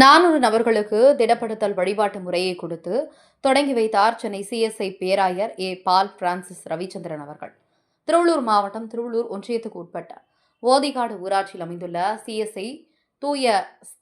நானூறு நபர்களுக்கு திடப்படுத்தல் வழிபாட்டு முறையை கொடுத்து தொடங்கி வைத்தார் சென்னை சிஎஸ்ஐ பேராயர் ஏ பால் பிரான்சிஸ் ரவிச்சந்திரன் அவர்கள். திருவள்ளூர் மாவட்டம் திருவள்ளூர் ஒன்றியத்துக்கு உட்பட்ட ஓதிகாடு ஊராட்சியில் அமைந்துள்ள சிஎஸ்ஐ தூய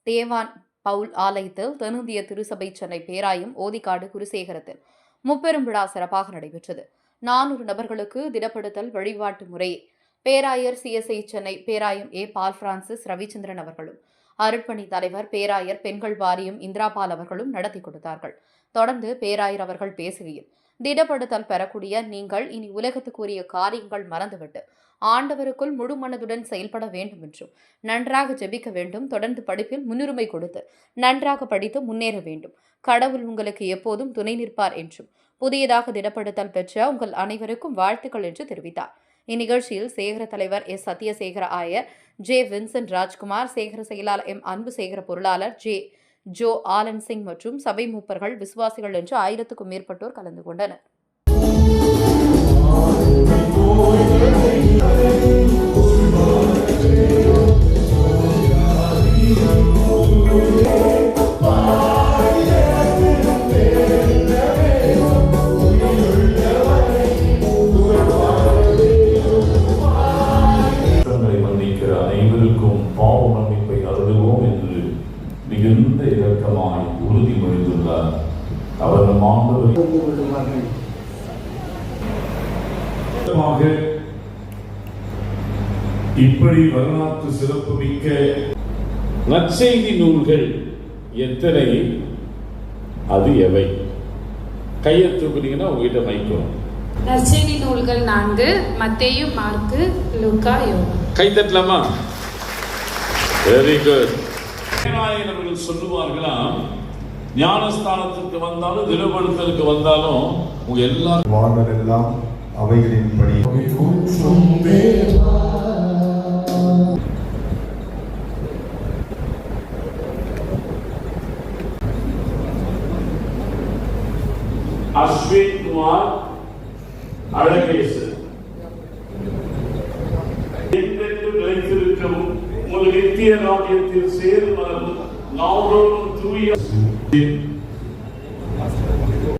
தேவான் பவுல் ஆலயத்தில் தென்னிந்திய திருசபை சென்னை பேராயம் ஓதிகாடு குருசேகரத்தில் முப்பெரும் விழா சிறப்பாக நடைபெற்றது. நானூறு நபர்களுக்கு திடப்படுத்தல் வழிபாட்டு முறையை பேராயர் சிஎஸ்ஐ சென்னை பேராயம் ஏ பால் பிரான்சிஸ் ரவிச்சந்திரன் அவர்களும் அருட்பணி தலைவர் பேராயர் பெண்கள் வாரியம் இந்திராபால் அவர்களும் நடத்தி கொடுத்தார்கள். தொடர்ந்து பேராயர் அவர்கள் பேசுகையில் திடப்படுத்தல் பெறக்கூடிய நீங்கள் இனி உலகத்துக்குரிய காரியங்கள் மறந்துவிட்டு ஆண்டவருக்குள் முழு மனதுடன் செயல்பட வேண்டும் என்றும் நன்றாக ஜெபிக்க வேண்டும் தொடர்ந்து படிப்பில் முன்னுரிமை கொடுத்து நன்றாக படித்து முன்னேற வேண்டும். கடவுள் உங்களுக்கு எப்போதும் துணை நிற்பார் என்றும் புதியதாக திடப்படுத்தல் பெற்ற உங்கள் அனைவருக்கும் வாழ்த்துக்கள் என்று தெரிவித்தார். இந்நிகழ்ச்சியில் சேகர தலைவர் எஸ். சத்யசேகர ஆயர் ஜே. வின்சென்ட் ராஜ்குமார் சேகர செயலாளர் எம். அன்பு சேகர பொருளாளர் ஜே. ஜோ. ஆலன் சிங் மற்றும் சபை மூப்பர்கள் விசுவாசிகள் என்று ஆயிரத்துக்கும் மேற்பட்டோர் கலந்து கொண்டனர். அனைவருக்கும் பாவ மன்னிப்பை அருளுவோம் என்று மிகுந்த இரக்கமாய் உறுதிமொழிந்துள்ளார் அவர் நம் ஆண்டவரை இப்படி வரலாற்று சிறப்புமிக்க நற்செய்தி நூல்கள் எத்தனை? அது எவை? கையை தூக்குனீங்கன்னா உங்ககிட்ட மைக்கும் நற்செய்தி நூல்கள் நான்கு மத்தேயு மார்க்கு லூக்கா யோவான். கை தட்டலாமா வெரி குட் அவர்கள் சொல்லுவார்களாம் ஞானஸ்தானத்துக்கு வந்தாலும் தினப்படுத்தலுக்கு வந்தாலும் உங்க எல்லாரும் வாழ்வதெல்லாம் அவைகளின்படி. அஸ்வின் குமார் அழகேசன். என்றென்று நிலைத்திருக்கவும் உங்கள் நித்திய ராஜ்யத்தில் சேரும் அளவும் நாடோறும் தூய